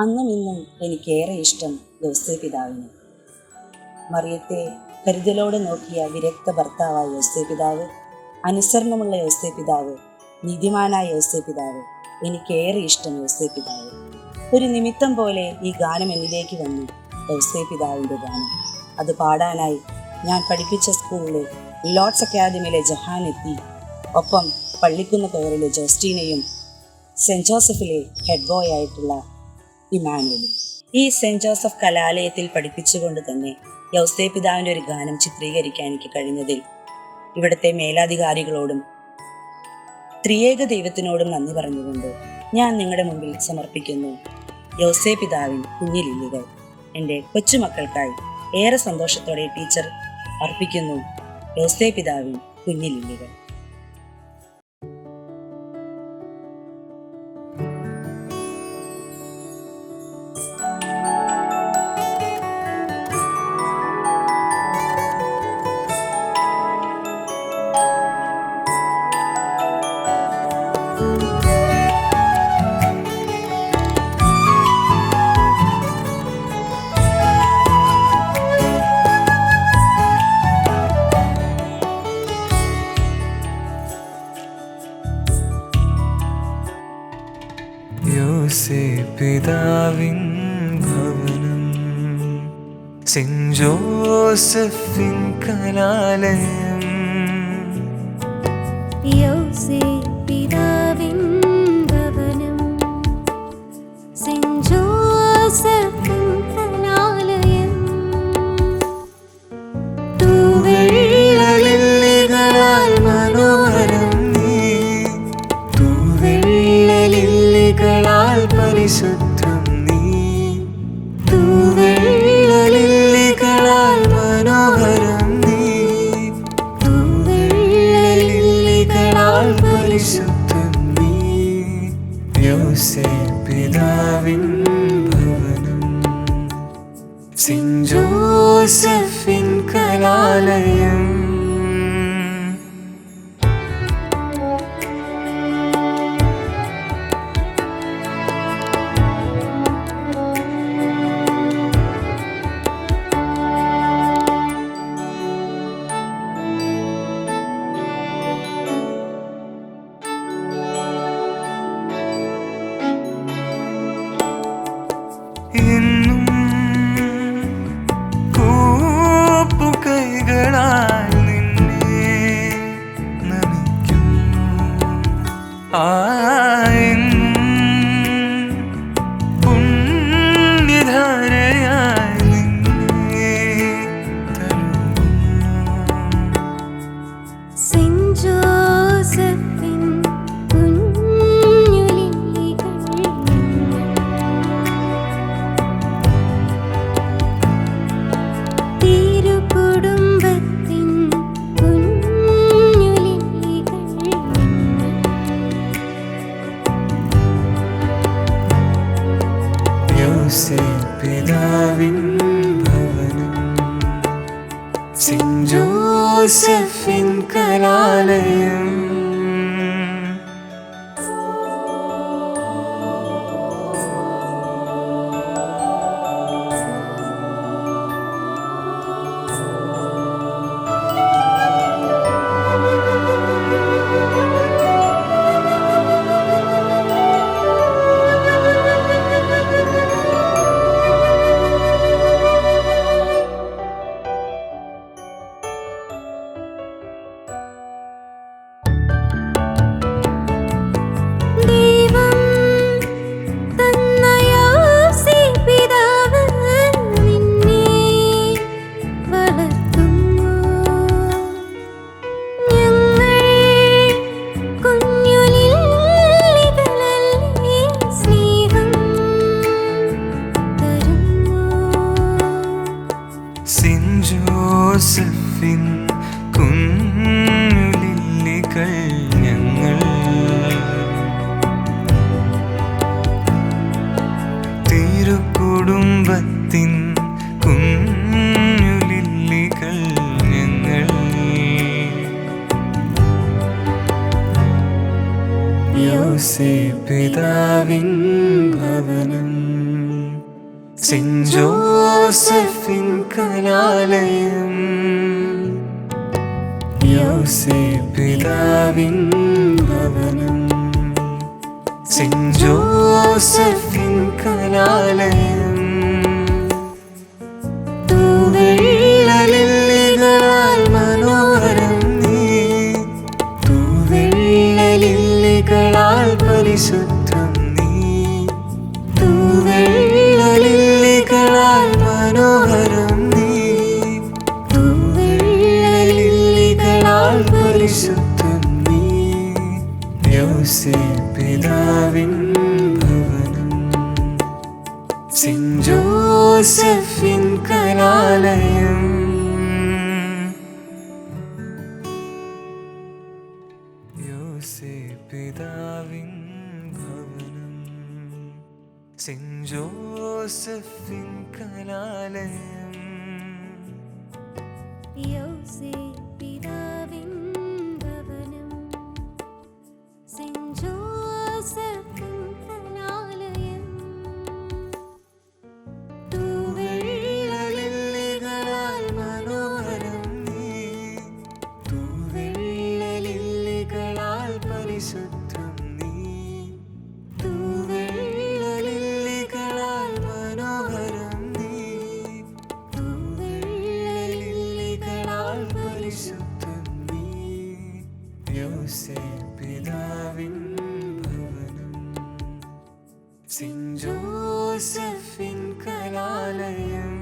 അന്നും ഇന്നും എനിക്കേറെ ഇഷ്ടം യോസേ പിതാവിന്. മറിയത്തെ കരുതലോടെ നോക്കിയ വിരക്ത ഭർത്താവായ യോസേ പിതാവ് അനുസരണമുള്ള യോസേ പിതാവ് നീതിമാനായ യോസേ പിതാവ് എനിക്കേറെ ഇഷ്ടം യോസേ പിതാവ്. ഒരു നിമിത്തം പോലെ ഈ ഗാനം എന്നിലേക്ക് വന്നു യോസേ പിതാവിന്റെ ഗാനം. അത് പാടാനായി ഞാൻ പഠിപ്പിച്ച സ്കൂളിൽ ലോർഡ്സ് അക്കാദമിയിലെ ജഹാൻ എത്തി ഒപ്പം പള്ളിക്കുന്ന് കയറിലെ ജോസ്റ്റീനയും സെന്റ് ജോസഫിലെ ഹെഡ് ബോയ് ആയിട്ടുള്ള ഇമാനുവലും ഈ സെന്റ് ജോസഫ് കലാലയത്തിൽ പഠിപ്പിച്ചുകൊണ്ട് തന്നെ യൗസേ പിതാവിന്റെ ഒരു ഗാനം ചിത്രീകരിക്കാൻ എനിക്ക് കഴിഞ്ഞതിൽ ഇവിടുത്തെ മേലാധികാരികളോടും ത്രിയേക ദൈവത്തിനോടും നന്ദി പറഞ്ഞുകൊണ്ട് ഞാൻ നിങ്ങളുടെ മുമ്പിൽ സമർപ്പിക്കുന്നു. യൗസേ പിതാവിൻ കുഞ്ഞിലില്ലുകൾ എന്റെ കൊച്ചുമക്കൾക്കായി ഏറെ സന്തോഷത്തോടെ ടീച്ചർ അർപ്പിക്കുന്നു. യൗസേ പിതാവിൻ കുഞ്ഞിലില്ലുകൾ പിതാവിൻ ഭവനം. സെന്റ് ജോസഫിൻ കലാലയം. യൗസേ പരിശുദ്ധം നീ യോസേ പിതാവിൻ ഭവനം സെന്റ് ജോസഫിൻ കലാലയം in പിതാവിൻ ഭവനം. സെന്റ് ജോസഫിൻ കലാലയം. സെൻ ജോസഫിൻ കുഞ്ഞുലില്ലികൾ ഞങ്ങൾ. തിരുക്കുടുംബത്തിൻ കുഞ്ഞുലില്ലികൾ ഞങ്ങൾ. യോസേ പിതാവിൻ ഭവനം. സെന്റ് ജോസഫിൻ കലാലയം. യോസേ പിതാവിൻ ഭവനം. സെന്റ് ജോസഫിൻ കലാലയം. തൂവെള്ളലില്ലികളാൽ മനോഹരം നീ. തൂവെള്ളലില്ലികളാൽ പരിശുദ്ധം യോസേ പിതാവിൻ ഭവനം. സെന്റ് ജോസഫിൻ സെന്റ് ജോസഫിൻ കലാലയം